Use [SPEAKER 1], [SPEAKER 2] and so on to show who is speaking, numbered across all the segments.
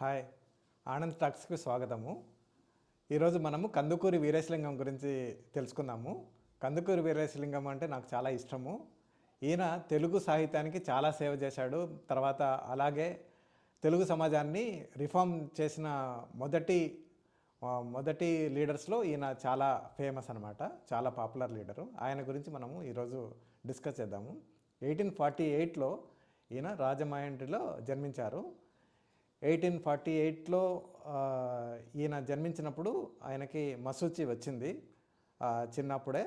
[SPEAKER 1] Hi. Anand టాక్స్కి స్వాగతము. ఈరోజు మనము కందుకూరి వీరేశలింగం గురించి తెలుసుకుందాము. కందుకూరి వీరేశలింగం అంటే నాకు చాలా ఇష్టము. ఈయన తెలుగు సాహిత్యానికి చాలా సేవ చేశాడు. తర్వాత అలాగే తెలుగు సమాజాన్ని రిఫార్మ్ చేసిన మొదటి మొదటి లీడర్స్లో ఈయన చాలా ఫేమస్ అనమాట చాలా పాపులర్ లీడరు. ఆయన గురించి మనము ఈరోజు డిస్కస్ చేద్దాము. ఎయిటీన్ ఫార్టీ ఎయిట్లో ఈయన రాజమహేంద్రిలో జన్మించారు. ఎయిటీన్ ఫార్టీ ఎయిట్లో ఈయన జన్మించినప్పుడు ఆయనకి మసూచి వచ్చింది చిన్నప్పుడే.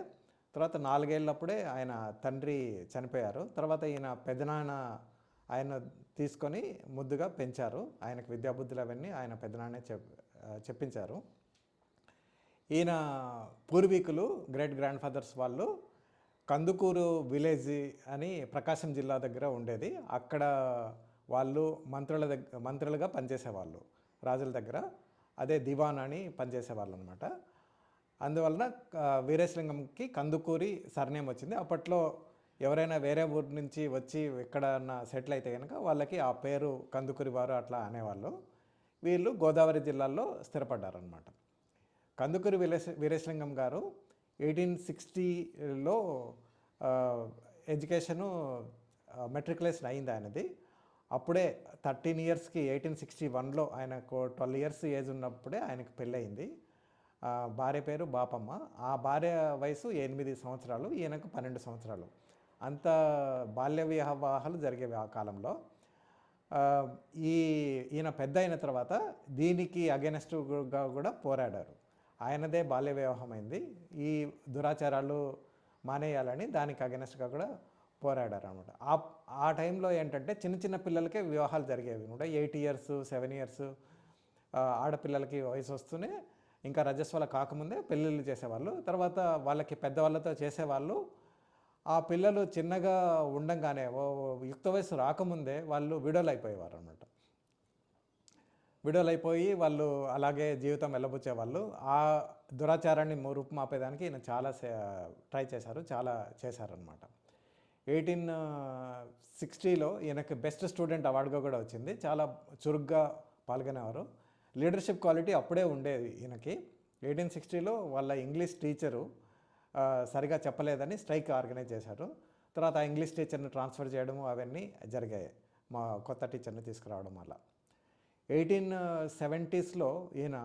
[SPEAKER 1] తర్వాత నాలుగేళ్ళప్పుడే ఆయన తండ్రి చనిపోయారు. తర్వాత ఈయన పెదనాన్న ఆయన తీసుకొని ముద్దుగా పెంచారు. ఆయనకు విద్యాబుద్ధులు అవన్నీ ఆయన పెదనాన్నే చెప్ చెప్పించారు. ఈయన పూర్వీకులు గ్రేట్ గ్రాండ్ ఫాదర్స్ వాళ్ళు కందుకూరు విలేజ్ అని ప్రకాశం జిల్లా దగ్గర ఉండేది. అక్కడ వాళ్ళు మంత్రుల దగ్గర మంత్రులుగా పనిచేసేవాళ్ళు రాజుల దగ్గర. అదే దివాన్ అని పనిచేసేవాళ్ళు అనమాట అందువలన వీరేశలింగంకి కందుకూరి సర్నేమ్ వచ్చింది. అప్పట్లో ఎవరైనా వేరే ఊరి నుంచి వచ్చి ఎక్కడన్నా సెటిల్ అయితే కనుక వాళ్ళకి ఆ పేరు కందుకూరి వారు అట్లా అనేవాళ్ళు. వీళ్ళు గోదావరి జిల్లాలో స్థిరపడ్డారనమాట కందుకూరి వీరేశ వీరేశలింగం గారు ఎయిటీన్ సిక్స్టీలో ఎడ్యుకేషను మెట్రికులేషన్ అయింది ఆయనది. అప్పుడే థర్టీన్ ఇయర్స్కి ఎయిటీన్ సిక్స్టీ వన్లో ఆయనకు ట్వెల్వ్ ఇయర్స్ ఏజ్ ఉన్నప్పుడే ఆయనకు పెళ్ళయింది. భార్య పేరు బాపమ్మ. ఆ భార్య వయసు ఎనిమిది సంవత్సరాలు ఈయనకు పన్నెండు సంవత్సరాలు. అంత బాల్య వివాహాలు జరిగేవి ఆ కాలంలో. ఈ ఈయన పెద్ద అయిన తర్వాత దీనికి అగెనెస్ట్గా కూడా పోరాడారు. ఆయనదే బాల్య వివాహమైంది. ఈ దురాచారాలు మానేయాలని దానికి అగెనెస్ట్గా కూడా పోరాడారు అనమాట ఆ ఆ టైంలో ఏంటంటే చిన్న చిన్న పిల్లలకే వివాహాలు జరిగేవి. కూడా ఎయిట్ ఇయర్స్ సెవెన్ ఇయర్స్ ఆడపిల్లలకి వయసు వస్తూనే ఇంకా రజస్వల కాకముందే పెళ్ళిళ్ళు చేసేవాళ్ళు. తర్వాత వాళ్ళకి పెద్దవాళ్ళతో చేసేవాళ్ళు. ఆ పిల్లలు చిన్నగా ఉండంగానే ఓ యుక్త వయసు రాకముందే వాళ్ళు విడోలు అయిపోయేవారు అనమాట విడోలు అయిపోయి వాళ్ళు అలాగే జీవితం వెళ్ళబుచ్చేవాళ్ళు. ఆ దురాచారాన్ని రూపుమాపేదానికి ఈయన చాలా ట్రై చేశారు చాలా చేశారనమాట ఎయిటీన్ సిక్స్టీలో ఈయనకు బెస్ట్ స్టూడెంట్ అవార్డుగా కూడా వచ్చింది. చాలా చురుగ్గా పాల్గొనేవారు. లీడర్షిప్ క్వాలిటీ అప్పుడే ఉండేది ఈయనకి. ఎయిటీన్ సిక్స్టీలో వాళ్ళ ఇంగ్లీష్ టీచరు సరిగా చెప్పలేదని స్ట్రైక్ ఆర్గనైజ్ చేశారు. తర్వాత ఆ ఇంగ్లీష్ టీచర్ని ట్రాన్స్ఫర్ చేయడము అవన్నీ జరిగాయి మా కొత్త టీచర్ని తీసుకురావడం వల్ల. ఎయిటీన్ సెవెంటీస్లో ఈయన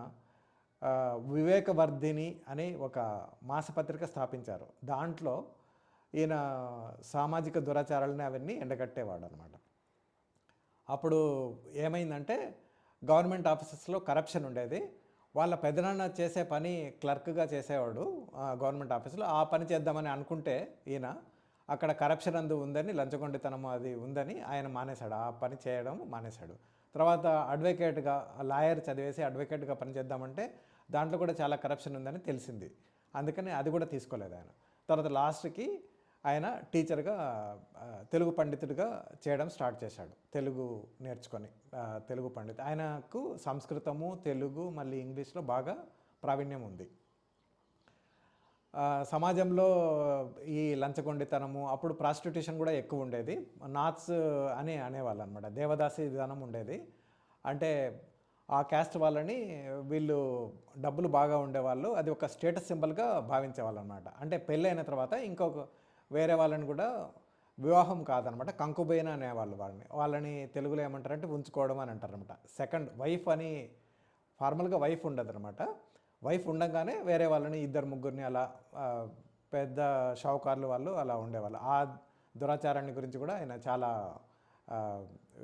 [SPEAKER 1] వివేకవర్ధిని అని ఒక మాసపత్రిక స్థాపించారు. దాంట్లో ఈయన సామాజిక దురాచారాలని అవన్నీ ఎండగట్టేవాడు అనమాట అప్పుడు ఏమైందంటే గవర్నమెంట్ ఆఫీసెస్లో కరప్షన్ ఉండేది. వాళ్ళ పెదనాన్న చేసే పని క్లర్క్గా చేసేవాడు ఆ, గవర్నమెంట్ ఆఫీసులో. ఆ పని చేద్దామని అనుకుంటే ఈయన అక్కడ కరప్షన్ అందు ఉందని లంచగొండితనం అది ఉందని ఆయన మానేశాడు. ఆ పని చేయడం మానేశాడు. తర్వాత అడ్వకేట్గా లాయర్ చదివేసి అడ్వకేట్గా పని చేద్దామంటే దాంట్లో కూడా చాలా కరప్షన్ ఉందని తెలిసింది. అందుకని అది కూడా తీసుకోలేదు ఆయన. తర్వాత లాస్ట్కి ఆయన టీచర్గా తెలుగు పండితుడిగా చేయడం స్టార్ట్ చేశాడు. తెలుగు నేర్చుకొని తెలుగు పండిత్ ఆయనకు సంస్కృతము తెలుగు మళ్ళీ ఇంగ్లీష్లో బాగా ప్రావీణ్యం ఉంది. సమాజంలో ఈ లంచగొండితనము అప్పుడు ప్రాస్టిట్యూషన్ కూడా ఎక్కువ ఉండేది. నాట్స్ అని అనేవాళ్ళు అనమాట దేవదాసి విధానం ఉండేది. అంటే ఆ క్యాస్ట్ వాళ్ళని వీళ్ళు డబ్బులు బాగా ఉండేవాళ్ళు. అది ఒక స్టేటస్ సింబల్గా భావించేవాళ్ళు అనమాట అంటే పెళ్ళైన తర్వాత ఇంకొక వేరే వాళ్ళని కూడా వివాహం కాదనమాట కంకుబైన అనేవాళ్ళు వాళ్ళని. వాళ్ళని తెలుగులో ఏమంటారంటే ఉంచుకోవడం అని అంటారనమాట. సెకండ్ వైఫ్ అని ఫార్మల్గా వైఫ్ ఉండదనమాట. వైఫ్ ఉండగానే వేరే వాళ్ళని ఇద్దరు ముగ్గురిని అలా పెద్ద షావుకారులు వాళ్ళు అలా ఉండేవాళ్ళు. ఆ దురాచారాన్ని గురించి కూడా ఆయన చాలా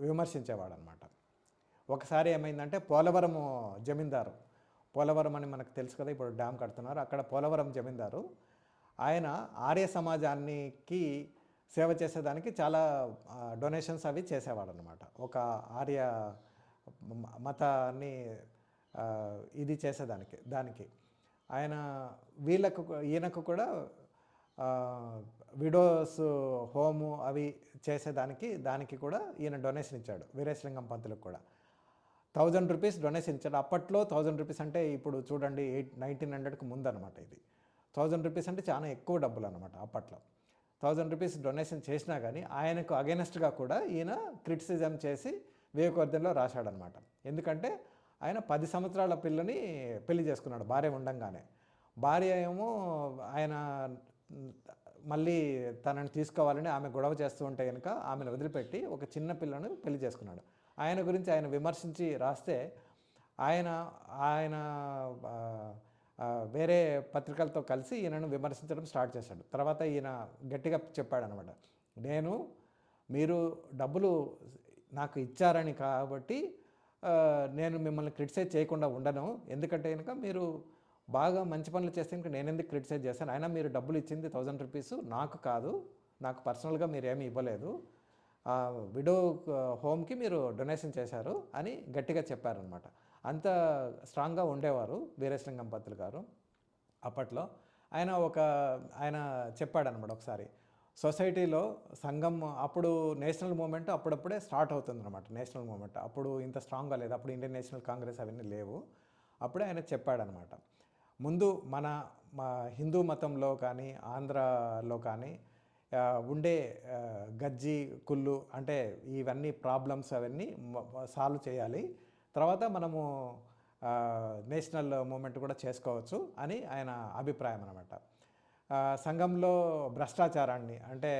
[SPEAKER 1] విమర్శించేవాడు అనమాట ఒకసారి ఏమైందంటే పోలవరం జమీందారు పోలవరం అని మనకు తెలుసు కదా ఇప్పుడు డ్యామ్ కడుతున్నారు. అక్కడ పోలవరం జమీందారు ఆయన ఆర్య సమాజానికి సేవ చేసేదానికి చాలా డొనేషన్స్ అవి చేసేవాడు అనమాట ఒక ఆర్య మతాన్ని ఇది చేసేదానికి దానికి. ఆయన వీళ్ళకు ఈయనకు కూడా విడోస్ హోము అవి చేసేదానికి దానికి కూడా ఈయన డొనేషన్ ఇచ్చాడు వీరేశలింగం పంతులకు కూడా. థౌజండ్ రూపీస్ డొనేషన్ ఇచ్చాడు. అప్పట్లో థౌజండ్ రూపీస్ అంటే ఇప్పుడు చూడండి ఎయిట్ నైన్టీన్ హండ్రెడ్కి ముందు అనమాట ఇది. థౌజండ్ రూపీస్ అంటే చాలా ఎక్కువ డబ్బులు అనమాట అప్పట్లో థౌజండ్ రూపీస్ డొనేషన్ చేసినా కానీ ఆయనకు అగెనెస్ట్గా కూడా ఈయన క్రిటిసిజం చేసి వివేకవర్ధన్లో రాశాడనమాట ఎందుకంటే ఆయన పది సంవత్సరాల పిల్లని పెళ్ళి చేసుకున్నాడు భార్య ఉండంగానే. భార్య ఏమో ఆయన మళ్ళీ తనని తీసుకోవాలని ఆమె గొడవ చేస్తూ ఉంటే కనుక ఆమెను వదిలిపెట్టి ఒక చిన్న పిల్లను పెళ్ళి చేసుకున్నాడు. ఆయన గురించి ఆయన విమర్శించి రాస్తే ఆయన ఆయన వేరే పత్రికలతో కలిసి ఈయనను విమర్శించడం స్టార్ట్ చేశాడు. తర్వాత ఈయన గట్టిగా చెప్పాడు అనమాట నేను మీరు డబ్బులు నాకు ఇచ్చారని కాబట్టి నేను మిమ్మల్ని క్రిటిసైజ్ చేయకుండా ఉండను. ఎందుకంటే కనుక మీరు బాగా మంచి పనులు చేస్తే కనుక నేను ఎందుకు క్రిటిసైజ్ చేశాను? అయినా మీరు డబ్బులు ఇచ్చింది థౌజండ్ రూపీస్ నాకు కాదు. నాకు పర్సనల్గా మీరు ఏమీ ఇవ్వలేదు. విడో హోమ్కి మీరు డొనేషన్ చేశారు అని గట్టిగా చెప్పారనమాట. అంత స్ట్రాంగ్గా ఉండేవారు వీరేశలింగం పత్రులు గారు అప్పట్లో. ఆయన ఒక ఆయన చెప్పాడనమాట ఒకసారి సొసైటీలో సంఘం అప్పుడు నేషనల్ మూమెంట్ అప్పుడప్పుడే స్టార్ట్ అవుతుందన్నమాట నేషనల్ మూమెంట్. అప్పుడు ఇంత స్ట్రాంగ్గా లేదు అప్పుడు ఇండియన్ నేషనల్ కాంగ్రెస్ అవన్నీ లేవు. అప్పుడే ఆయన చెప్పాడనమాట ముందు మన మా హిందూ మతంలో కానీ ఆంధ్రాలో కానీ ఉండే గజ్జి కుళ్ళు అంటే ఇవన్నీ ప్రాబ్లమ్స్ అవన్నీ సాల్వ్ చేయాలి. తర్వాత మనము నేషనల్ మూమెంట్ కూడా చేసుకోవచ్చు అని ఆయన అభిప్రాయం అనమాట సంఘంలో భ్రష్టాచారాన్ని అంటే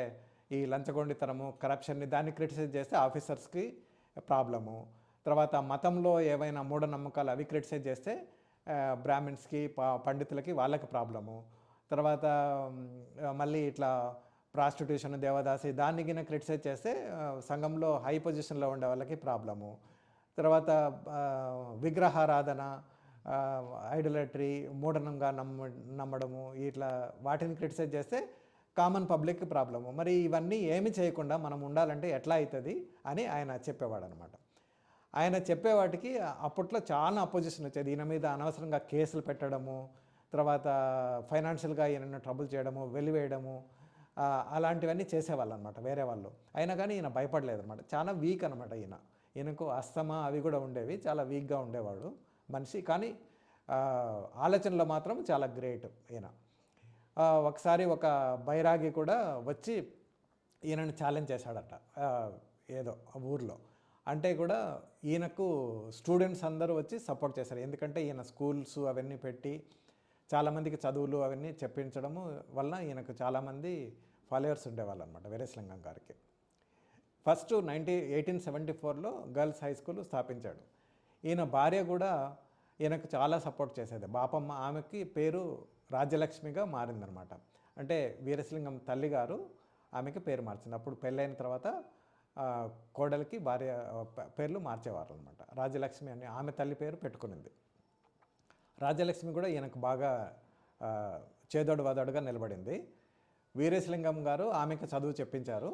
[SPEAKER 1] ఈ లంచగొండితనము కరప్షన్ని దాన్ని క్రిటిసైజ్ చేస్తే ఆఫీసర్స్కి ప్రాబ్లము. తర్వాత మతంలో ఏవైనా మూఢనమ్మకాలు అవి క్రిటిసైజ్ చేస్తే బ్రాహ్మిన్స్కి పండితులకి వాళ్ళకి ప్రాబ్లము. తర్వాత మళ్ళీ ఇట్లా ప్రాస్టిట్యూషన్ దేవదాసి దాన్ని గిన క్రిటిసైజ్ చేస్తే సంఘంలో హై పొజిషన్లో ఉండే వాళ్ళకి ప్రాబ్లము. తర్వాత విగ్రహారాధన ఐడలటరీ మూఢనంగా నమ్మ నమ్మడము ఇట్లా వాటిని క్రిటిసైజ్ చేస్తే కామన్ పబ్లిక్ ప్రాబ్లము. మరి ఇవన్నీ ఏమి చేయకుండా మనం ఉండాలంటే ఎట్లా అవుతుంది అని ఆయన చెప్పేవాడు అనమాట ఆయన చెప్పేవాటికి అప్పట్లో చాలా అపోజిషన్ వచ్చేది. ఈయన మీద అనవసరంగా కేసులు పెట్టడము తర్వాత ఫైనాన్షియల్గా ఈయన ట్రబుల్ చేయడము వెలివేయడము అలాంటివన్నీ చేసేవాళ్ళు అనమాట వేరే వాళ్ళు. అయినా కానీ ఈయన భయపడలేదు అనమాట చాలా వీక్ అనమాట ఈయన. ఈయనకు అస్తమా అవి కూడా ఉండేవి చాలా వీక్గా ఉండేవాడు మనిషి. కానీ ఆలోచనలో మాత్రం చాలా గ్రేట్ ఈయన. ఒకసారి ఒక బైరాగి కూడా వచ్చి ఈయనను ఛాలెంజ్ చేశాడట ఏదో ఊర్లో. అంటే కూడా ఈయనకు స్టూడెంట్స్ అందరూ వచ్చి సపోర్ట్ చేశారు. ఎందుకంటే ఈయన స్కూల్స్ అవన్నీ పెట్టి చాలామందికి చదువులు అవన్నీ చెప్పించడము వల్ల ఈయనకు చాలామంది ఫాలోవర్స్ ఉండేవాళ్ళు అనమాట వీరేశలింగం గారికి. ఫస్ట్ నైన్టీ ఎయిటీన్ సెవెంటీ ఫోర్లో గర్ల్స్ హై స్కూల్ స్థాపించాడు. ఈయన భార్య కూడా ఈయనకు చాలా సపోర్ట్ చేసేది. బాపమ్మ ఆమెకి పేరు రాజ్యలక్ష్మిగా మారిందనమాట. అంటే వీరసింగం తల్లి గారు ఆమెకి పేరు మార్చింది. అప్పుడు పెళ్ళైన తర్వాత కోడలికి భార్య పేర్లు మార్చేవారు అనమాట రాజ్యలక్ష్మి అని ఆమె తల్లి పేరు పెట్టుకునింది. రాజ్యలక్ష్మి కూడా ఈయనకు బాగా చేదోడు వాదోడుగా నిలబడింది. వీరేశలింగం గారు ఆమెకు చదువు చెప్పించారు.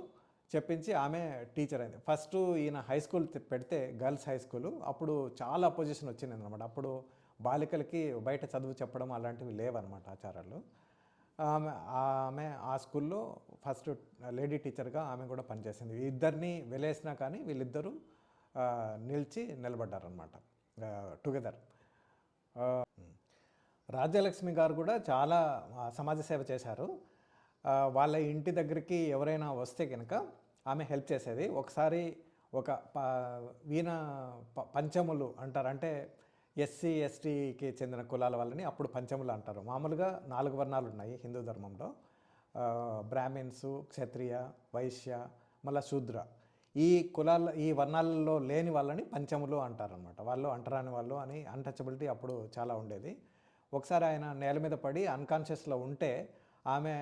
[SPEAKER 1] చెప్పించి ఆమె టీచర్ అయింది. ఫస్ట్ ఈయన హై స్కూల్ పెడితే గర్ల్స్ హై స్కూల్ అప్పుడు చాలా అపోజిషన్ వచ్చింది అనమాట అప్పుడు బాలికలకి బయట చదువు చెప్పడం అలాంటివి లేవన్నమాట ఆచారాలు. ఆమె ఆమె ఆ స్కూల్లో ఫస్ట్ లేడీ టీచర్గా ఆమె కూడా పనిచేసింది. ఇద్దరిని వెలేసినా కానీ వీళ్ళిద్దరూ నిలిచి నిలబడ్డారనమాట టుగెదర్ రాజ్యలక్ష్మి గారు కూడా చాలా సమాజ సేవ చేశారు. వాళ్ళ ఇంటి దగ్గరికి ఎవరైనా వస్తే కనుక ఆమె హెల్ప్ చేసేది. ఒకసారి ఒక ప వీణ ప- పంచములు అంటారు. అంటే ఎస్సీ ఎస్టీకి చెందిన కులాల వాళ్ళని అప్పుడు పంచములు అంటారు. మామూలుగా నాలుగు వర్ణాలు ఉన్నాయి హిందూ ధర్మంలో. బ్రాహ్మిన్స్ క్షత్రియ వైశ్య మళ్ళా శూద్ర. ఈ కులాల ఈ వర్ణాలలో లేని వాళ్ళని పంచములు అంటారనమాట వాళ్ళు అంటరాని వాళ్ళు అని అన్టచబిలిటీ అప్పుడు చాలా ఉండేది. ఒకసారి ఆయన నేల మీద పడి అన్కాన్షియస్లో ఉంటే ఆమె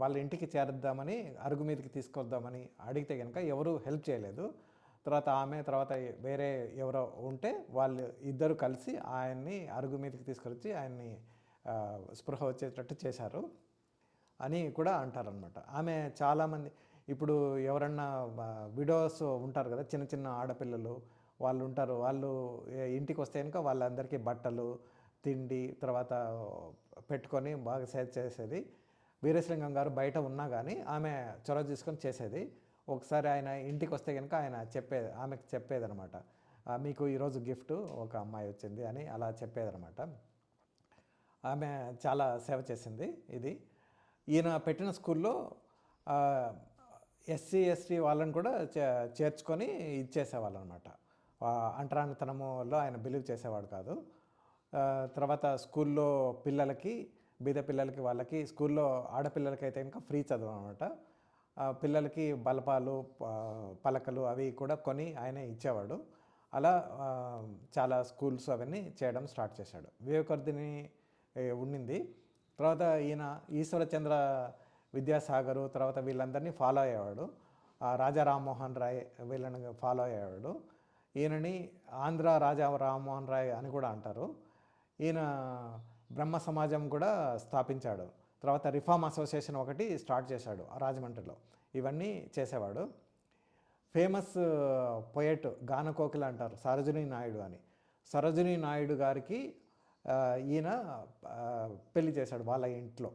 [SPEAKER 1] వాళ్ళ ఇంటికి చేరుద్దామని అరుగు మీదకి తీసుకొద్దామని అడిగితే కనుక ఎవరు హెల్ప్ చేయలేదు. తర్వాత ఆమె తర్వాత వేరే ఎవరో ఉంటే వాళ్ళు ఇద్దరు కలిసి ఆయన్ని అరుగు మీదకి తీసుకొచ్చి ఆయన్ని స్పృహ వచ్చేటట్టు చేశారు అని కూడా అంటారనమాట ఆమె చాలామంది ఇప్పుడు ఎవరన్నా విడోస్ ఉంటారు కదా చిన్న చిన్న ఆడపిల్లలు వాళ్ళు ఉంటారు. వాళ్ళు ఇంటికి వస్తే కనుక వాళ్ళందరికీ బట్టలు తిండి తర్వాత పెట్టుకొని బాగా సేవ్ చేసేది. వీరేశలింగం గారు బయట ఉన్నా కానీ ఆమె చొరవ తీసుకొని చేసేది. ఒకసారి ఆయన ఇంటికి వస్తే కనుక ఆయన చెప్పేది ఆమెకు చెప్పేదనమాట. మీకు ఈరోజు గిఫ్ట్ ఒక అమ్మాయి వచ్చింది అని అలా చెప్పేదనమాట. ఆమె చాలా సేవ చేసింది ఇది. ఈయన పెట్టిన స్కూల్లో ఎస్సీ ఎస్టీ వాళ్ళని కూడా చే- చేర్చుకొని ఇచ్చేసేవాళ్ళు అనమాట అంటరానితనములో ఆయన బిలీవ్ చేసేవాడు కాదు. తర్వాత స్కూల్లో పిల్లలకి బీద పిల్లలకి వాళ్ళకి స్కూల్లో ఆడపిల్లలకి అయితే ఇంకా ఫ్రీ చదువు అనమాట పిల్లలకి బలపాలు పలకలు అవి కూడా కొని ఆయన ఇచ్చేవాడు. అలా చాలా స్కూల్స్ అవన్నీ చేయడం స్టార్ట్ చేశాడు. వివేకర్ధిని ఉండింది. తర్వాత ఈయన ఈశ్వరచంద్ర విద్యాసాగరు తర్వాత వీళ్ళందరినీ ఫాలో అయ్యేవాడు. రాజా రామ్మోహన్ రాయ్ వీళ్ళని ఫాలో అయ్యేవాడు. ఈయనని ఆంధ్ర రాజా రామ్మోహన్ రాయ్ అని కూడా అంటారు. ఈయన బ్రహ్మ సమాజం కూడా స్థాపించాడు. తర్వాత రిఫార్మ్ అసోసియేషన్ ఒకటి స్టార్ట్ చేశాడు రాజమండ్రిలో. ఇవన్నీ చేసేవాడు. ఫేమస్ పొయట్ గానకోకిల అంటారు సరోజినీ నాయుడు అని. సరోజినీ నాయుడు గారికి ఈయన పెళ్ళి చేశాడు వాళ్ళ ఇంట్లో.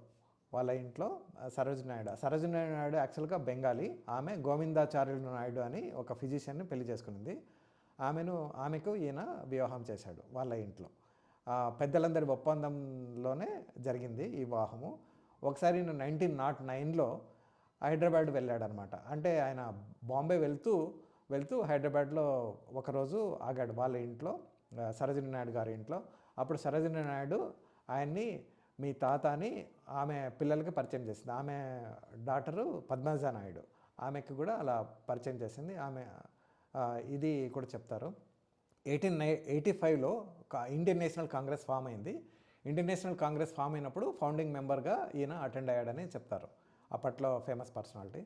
[SPEAKER 1] వాళ్ళ ఇంట్లో ఆ, సరోజినీ నాయుడు. సరోజినీ నాయుడు యాక్చువల్గా బెంగాలీ. ఆమె గోవిందాచార్యులు నాయుడు అని ఒక ఫిజిషియన్ని పెళ్ళి చేసుకునింది. ఆమెను ఆమెకు ఈయన వివాహం చేశాడు వాళ్ళ ఇంట్లో. పెద్దలందరి ఒప్పందంలోనే జరిగింది ఈ వివాహము ఒకసారి నేను నైన్టీన్ నాట్ నైన్లో హైదరాబాద్ వెళ్ళాడనమాట. అంటే ఆయన బాంబే వెళ్తూ వెళ్తూ హైదరాబాద్లో ఒకరోజు ఆగాడు వాళ్ళ ఇంట్లో సరోజిని నాయుడు గారి ఇంట్లో. అప్పుడు సరోజిని నాయుడు ఆయన్ని మీ తాత అని ఆమె పిల్లలకి పరిచయం చేసింది. ఆమె డాటరు పద్మజా నాయుడు. ఆమెకి కూడా అలా పరిచయం చేసింది. ఆమె ఇది కూడా చెప్తారు. ఎయిటీన్ నై ఎయిటీ ఫైవ్లో ఇండియన్ నేషనల్ కాంగ్రెస్ ఫామ్ అయింది. ఇండియన్ నేషనల్ కాంగ్రెస్ ఫామ్ అయినప్పుడు ఫౌండింగ్ మెంబర్గా ఈయన అటెండ్ అయ్యాడని చెప్తారు. అప్పట్లో ఫేమస్ పర్సనాలిటీ.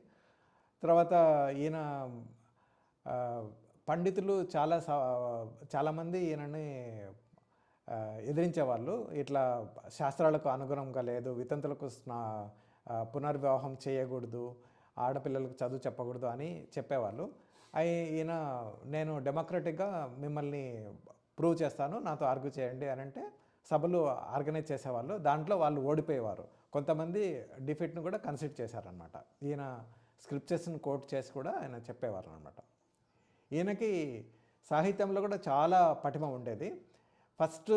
[SPEAKER 1] తర్వాత ఈయన పండితులు చాలా సా- చాలామంది ఈయనని ఎదిరించేవాళ్ళు. ఇట్లా శాస్త్రాలకు అనుగుణంగా లేదు వితంతులకు స్నా పునర్వివాహం చేయకూడదు ఆడపిల్లలకు చదువు చెప్పకూడదు అని చెప్పేవాళ్ళు. ఈయన నేను డెమోక్రటిక్గా మిమ్మల్ని ప్రూవ్ చేస్తాను నాతో ఆర్గ్యూ చేయండి అని అంటే సభలు ఆర్గనైజ్ చేసేవాళ్ళు. దాంట్లో వాళ్ళు ఓడిపోయేవారు. కొంతమంది డిఫిట్ను కూడా కన్సిడర్ చేశారనమాట ఈయన స్క్రిప్చర్స్ని కోట్ చేసి కూడా ఆయన చెప్పేవారు అనమాట ఈయనకి సాహిత్యంలో కూడా చాలా పటిమ ఉండేది. ఫస్ట్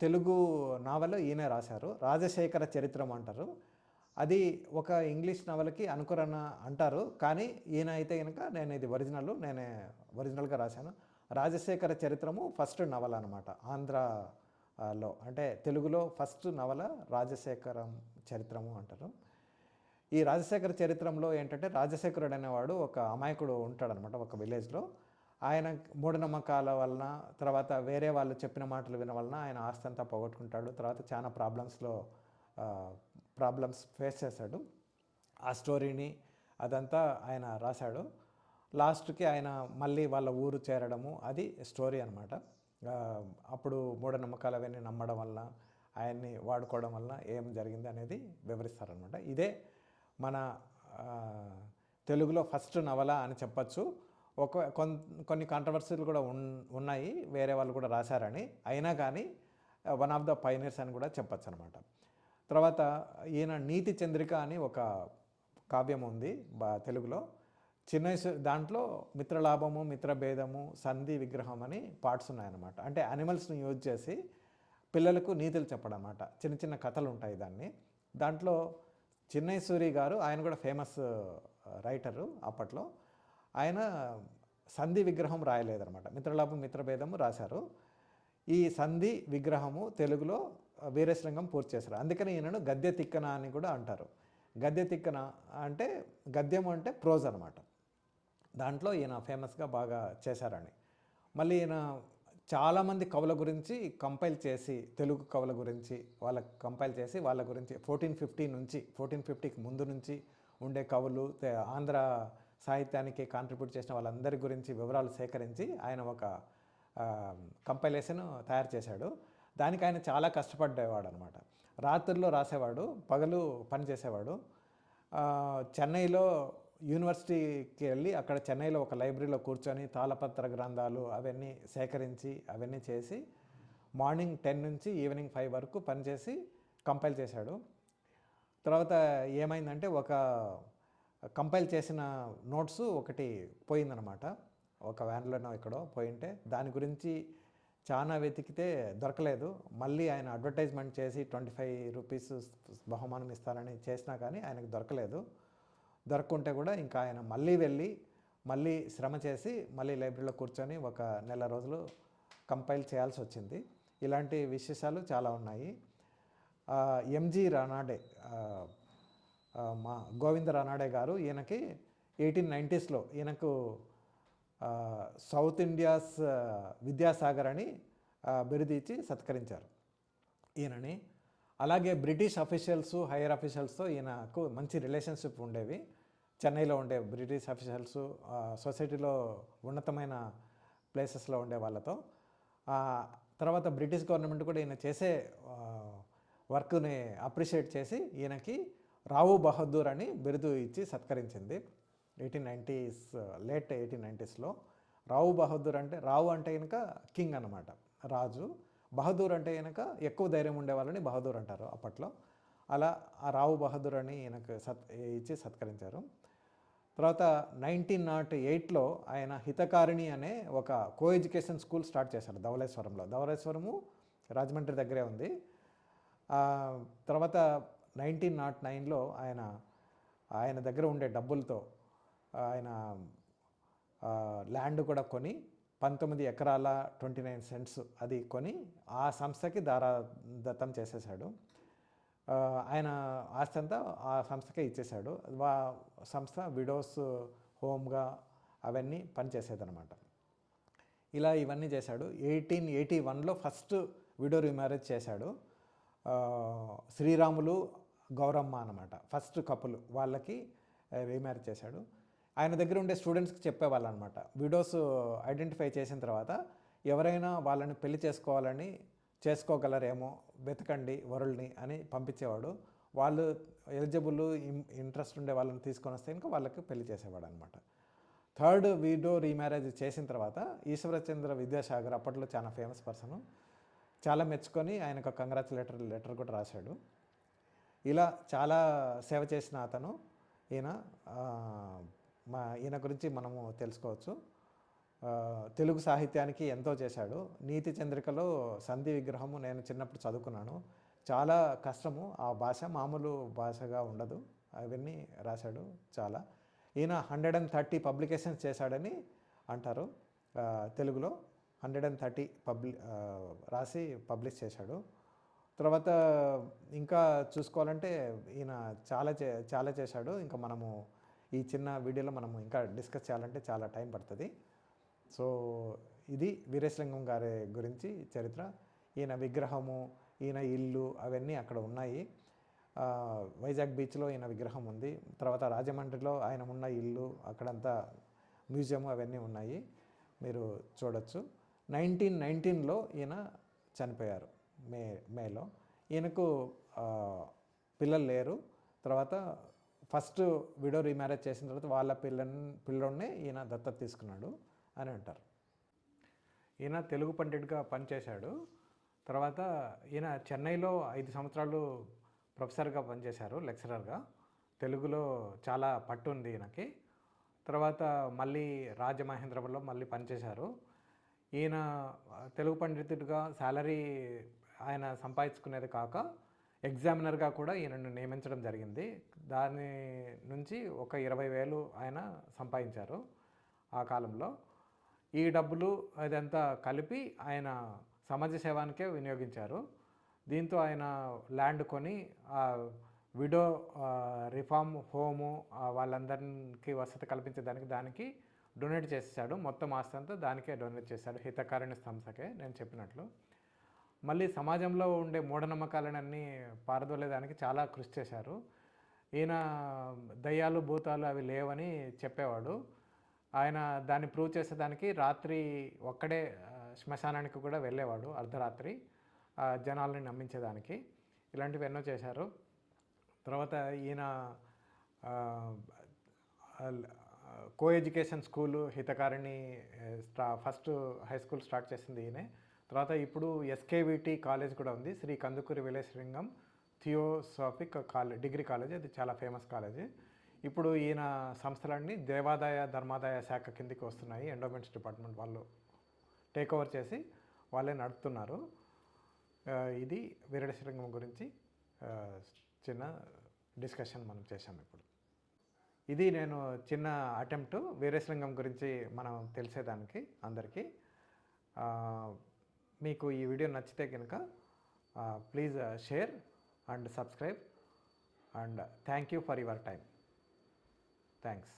[SPEAKER 1] తెలుగు నావల్ ఈయనే రాశారు. రాజశేఖర చరిత్రం అంటారు. అది ఒక ఇంగ్లీష్ నవలకి అనుకరణ అంటారు. కానీ ఈయన అయితే కనుక నేను ఇది ఒరిజినల్ నేనే ఒరిజినల్గా రాశాను. రాజశేఖర చరిత్రము ఫస్ట్ నవల అనమాట ఆంధ్రలో అంటే తెలుగులో ఫస్ట్ నవల రాజశేఖరం చరిత్రము అంటారు. ఈ రాజశేఖర చరిత్రంలో ఏంటంటే రాజశేఖరుడు అనేవాడు ఒక అమాయకుడు ఉంటాడనమాట ఒక విలేజ్లో ఆయన మూఢనమ్మకాల వలన తర్వాత వేరే వాళ్ళు చెప్పిన మాటలు వినవలన ఆయన ఆస్తి అంతా పోగొట్టుకుంటాడు. తర్వాత చాలా ప్రాబ్లమ్స్లో ప్రాబ్లమ్స్ ఫేస్ చేశాడు. ఆ స్టోరీని అదంతా ఆయన రాశాడు. లాస్ట్కి ఆయన మళ్ళీ వాళ్ళ ఊరు చేరడము అది స్టోరీ అనమాట అప్పుడు మూఢనమ్మకాలు అవన్నీ నమ్మడం వల్ల ఆయన్ని వాడుకోవడం వల్ల ఏం జరిగింది అనేది వివరిస్తారనమాట ఇదే మన తెలుగులో ఫస్ట్ నవల అని చెప్పచ్చు. ఒక కొన్ కొన్ని కాంట్రవర్సీలు కూడా ఉన్ ఉన్నాయి. వేరే వాళ్ళు కూడా రాశారని. అయినా కానీ వన్ ఆఫ్ ద పైనర్స్ అని కూడా చెప్పచ్చు అనమాట తర్వాత ఈయన నీతి చంద్రిక అని ఒక కావ్యం ఉంది బా తెలుగులో. చిన్న దాంట్లో మిత్రలాభము మిత్రభేదము సంధి విగ్రహం అని పార్ట్స్ ఉన్నాయన్నమాట. అంటే యానిమల్స్ని యూజ్ చేసి పిల్లలకు నీతులు చెప్పడం అన్నమాట చిన్న చిన్న కథలు ఉంటాయి దాన్ని. దాంట్లో చిన్నయ్య సూరి గారు ఆయన కూడా ఫేమస్ రైటరు అప్పట్లో. ఆయన సంధి విగ్రహం రాయలేదన్నమాట. మిత్రలాభం మిత్రభేదము రాశారు. ఈ సంధి విగ్రహము తెలుగులో వీరేశలింగం పూర్తి చేశారు. అందుకని ఈయనను గద్య తిక్కన అని కూడా అంటారు. గద్య తిక్కన అంటే గద్యం అంటే ప్రోజ్ అనమాట. దాంట్లో ఈయన ఫేమస్గా బాగా చేశారని. మళ్ళీ ఈయన చాలామంది కవుల గురించి కంపైల్ చేసి తెలుగు కవుల గురించి వాళ్ళకి కంపైల్ చేసి వాళ్ళ గురించి ఫోర్టీన్ ఫిఫ్టీ నుంచి ఫోర్టీన్ ఫిఫ్టీకి ముందు నుంచి ఉండే కవులు ఆంధ్ర సాహిత్యానికి కాంట్రిబ్యూట్ చేసిన వాళ్ళందరి గురించి వివరాలు సేకరించి ఆయన ఒక కంపైలేషన్ తయారు చేశాడు. దానికి ఆయన చాలా కష్టపడ్డేవాడు అనమాట రాత్రుల్లో రాసేవాడు పగలు పని చేసేవాడు. చెన్నైలో యూనివర్సిటీకి వెళ్ళి అక్కడ చెన్నైలో ఒక లైబ్రరీలో కూర్చొని తాళపత్ర గ్రంథాలు అవన్నీ సేకరించి అవన్నీ చేసి మార్నింగ్ టెన్ నుంచి ఈవినింగ్ ఫైవ్ వరకు పనిచేసి కంపైల్ చేశాడు. తర్వాత ఏమైందంటే ఒక కంపైల్ చేసిన నోట్స్ ఒకటి పోయిందనమాట. ఒక వ్యాన్లోనో ఎక్కడో పోయింటే దాని గురించి చాలా వెతికితే దొరకలేదు. మళ్ళీ ఆయన అడ్వర్టైజ్మెంట్ చేసి ట్వంటీ ఫైవ్ రూపీస్ బహుమానం ఇస్తారని చేసినా కానీ ఆయనకు దొరకలేదు. దొరకకుంటే కూడా ఇంకా ఆయన మళ్ళీ వెళ్ళి మళ్ళీ శ్రమ చేసి మళ్ళీ లైబ్రరీలో కూర్చొని ఒక నెల రోజులు కంపైల్ చేయాల్సి వచ్చింది. ఇలాంటి విశేషాలు చాలా ఉన్నాయి. ఎంజి రానాడే మా గోవింద రానాడే గారు ఈయనకి ఎయిటీన్ నైంటీస్లో ఈయనకు సౌత్ ఇండియాస్ విద్యాసాగర్ అని ఆ, బిరుదు ఇచ్చి సత్కరించారు. ఈయనని. అలాగే బ్రిటిష్ అఫీషియల్స్ హైయర్ అఫీషియల్స్తో ఈయనకు మంచి రిలేషన్షిప్ ఉండేవి. చెన్నైలో ఉండే బ్రిటిష్ అఫీషియల్స్ సొసైటీలో ఉన్నతమైన ప్లేసెస్లో ఉండే వాళ్ళతో. తర్వాత బ్రిటిష్ గవర్నమెంట్ కూడా ఈయన చేసే వర్క్ని అప్రిషియేట్ చేసి ఈయనకి రావు బహదూర్ అని బిరుదు ఇచ్చి సత్కరించింది. ఎయిటీన్ నైంటీస్ లేట్ ఎయిటీన్ నైంటీస్లో రావు బహదూర్ అంటే రావు అంటే కనుక కింగ్ అనమాట రాజు. బహదూర్ అంటే కనుక ఎక్కువ ధైర్యం ఉండే వాళ్ళని బహదూర్ అంటారు అప్పట్లో. అలా ఆ రావు బహదూర్ అని ఈయనకు సత్ ఇచ్చి సత్కరించారు. తర్వాత నైన్టీన్ నాట్ ఎయిట్లో ఆయన హితకారిణి అనే ఒక కో ఎడ్యుకేషన్ స్కూల్ స్టార్ట్ చేశారు ధవళేశ్వరంలో. ధవళేశ్వరము రాజమండ్రి దగ్గరే ఉంది. తర్వాత నైన్టీన్ నాట్ నైన్లో ఆయన ఆయన దగ్గర ఉండే డబ్బులతో ఆయన ల్యాండ్ కూడా కొని పంతొమ్మిది ఎకరాల ట్వంటీ నైన్ సెంట్స్ అది కొని ఆ సంస్థకి దారాదత్తం చేసేసాడు ఆయన ఆస్తి అంతా ఆ సంస్థకే ఇచ్చేశాడు. వా సంస్థ విడోస్ హోమ్గా అవన్నీ పనిచేసేదనమాట ఇలా ఇవన్నీ చేశాడు. ఎయిటీన్ ఎయిటీ వన్లో ఫస్ట్ విడో రీమ్యారేజ్ చేశాడు. శ్రీరాములు గౌరమ్మ అనమాట ఫస్ట్ కపుల్ వాళ్ళకి రీమ్యారేజ్ చేశాడు. ఆయన దగ్గర ఉండే స్టూడెంట్స్కి చెప్పేవాళ్ళు అనమాట విడోస్ ఐడెంటిఫై చేసిన తర్వాత ఎవరైనా వాళ్ళని పెళ్ళి చేసుకోవాలని చేసుకోగలరేమో వెతకండి వరుల్ని అని పంపించేవాడు. వాళ్ళు ఎలిజిబుల్ ఇంట్రెస్ట్ ఉండే వాళ్ళని తీసుకొని వస్తే ఇంకా వాళ్ళకి పెళ్ళి చేసేవాడు అనమాట థర్డ్ వీడో రీమ్యారేజ్ చేసిన తర్వాత ఈశ్వరచంద్ర విద్యాసాగర్ అప్పట్లో చాలా ఫేమస్ పర్సన్ చాలా మెచ్చుకొని ఆయనకు కంగ్రాచులేటర్ లెటర్ కూడా రాశాడు. ఇలా చాలా సేవ చేసిన అతను. ఈయన మా ఈయన గురించి మనము తెలుసుకోవచ్చు. తెలుగు సాహిత్యానికి ఎంతో చేశాడు. నీతి చంద్రికలో సంధి విగ్రహము నేను చిన్నప్పుడు చదువుకున్నాను. చాలా కష్టము. ఆ భాష మామూలు భాషగా ఉండదు. అవన్నీ రాశాడు చాలా. ఈయన హండ్రెడ్ అండ్ థర్టీ పబ్లికేషన్స్ చేశాడని అంటారు. తెలుగులో హండ్రెడ్ అండ్ థర్టీ పబ్లి రాసి పబ్లిష్ చేశాడు. తర్వాత ఇంకా చూసుకోవాలంటే ఈయన చాలా చే చాలా చేశాడు. ఇంకా మనము ఈ చిన్న వీడియోలో మనము ఇంకా డిస్కస్ చేయాలంటే చాలా టైం పడుతుంది. సో ఇది వీరేశలింగం గారి గురించి చరిత్ర. ఈయన విగ్రహము ఈయన ఇల్లు అవన్నీ అక్కడ ఉన్నాయి. వైజాగ్ బీచ్లో ఈయన విగ్రహం ఉంది. తర్వాత రాజమండ్రిలో ఆయన ఉన్న ఇల్లు అక్కడంతా మ్యూజియం అవన్నీ ఉన్నాయి. మీరు చూడొచ్చు. నైన్టీన్ నైన్టీన్లో ఈయన చనిపోయారు మే మేలో. ఈయనకు పిల్లలు లేరు. తర్వాత ఫస్ట్ విడో రీమ్యారేజ్ చేసిన తర్వాత వాళ్ళ పిల్లని పిల్లోడిని ఈయన దత్తత తీసుకున్నాడు అని అంటారు. ఈయన తెలుగు పండిట్గా పనిచేశాడు. తర్వాత ఈయన చెన్నైలో ఐదు సంవత్సరాలు ప్రొఫెసర్గా పనిచేశారు లెక్చరర్గా. తెలుగులో చాలా పట్టు ఉంది ఈయనకి. తర్వాత మళ్ళీ రాజమహేంద్రపురంలో మళ్ళీ పనిచేశారు. ఈయన తెలుగు పండితుడిగా శాలరీ ఆయన సంపాదించుకునేది కాక ఎగ్జామినర్గా కూడా ఈయనను నియమించడం జరిగింది. దాని నుంచి ఒక ఇరవై వేలు ఆయన సంపాదించారు ఆ కాలంలో. ఈ డబ్బులు అదంతా కలిపి ఆయన సమాజ సేవానికే వినియోగించారు. దీంతో ఆయన ల్యాండ్ కొని ఆ విడో రిఫార్మ్ హోము వాళ్ళందరికీ వసతి కల్పించేదానికి దానికి డొనేట్ చేసేసాడు మొత్తం ఆస్తి అంతా దానికే డొనేట్ చేశాడు. హితకారిణి సంస్థకే నేను చెప్పినట్లు. మళ్ళీ సమాజంలో ఉండే మూఢనమ్మకాలన్నీ పారదోలేదానికి చాలా కృషి చేశారు. ఈయన దయ్యాలు భూతాలు అవి లేవని చెప్పేవాడు. ఆయన దాన్ని ప్రూవ్ చేసేదానికి రాత్రి ఒక్కడే శ్మశానానికి కూడా వెళ్ళేవాడు అర్ధరాత్రి జనాల్ని నమ్మించేదానికి. ఇలాంటివి ఎన్నో చేశారు. తర్వాత ఈయన కో ఎడ్యుకేషన్ స్కూలు హితకారిణి స్టా ఫస్ట్ హై స్కూల్ స్టార్ట్ చేసింది ఈయనే. తర్వాత ఇప్పుడు ఎస్కేవిటి కాలేజ్ కూడా ఉంది. Shri Kandukuri విలేశ్వరంగం theosophic college degree college. అది చాలా ఫేమస్ కాలేజ్. ఇప్పుడు ఈయన సంస్థలన్నీ దేవాదాయ ధర్మాదాయ శాఖ కిందికి వస్తున్నాయి. ఎండోమెంట్స్ డిపార్ట్మెంట్ వాళ్ళు టేక్ ఓవర్ చేసి వాళ్ళే నడుపుతున్నారు. ఇది వీరడశలింగం గురించి చిన్న డిస్కషన్ మనం చేశాం ఇప్పుడు. ఇది నేను చిన్న అటెంప్ట్ వీరేశలింగం గురించి మనం తెలిసేదానికి అందరికీ. మీకు ఈ వీడియో నచ్చితే కనుక please share and subscribe and thank you for your time thanks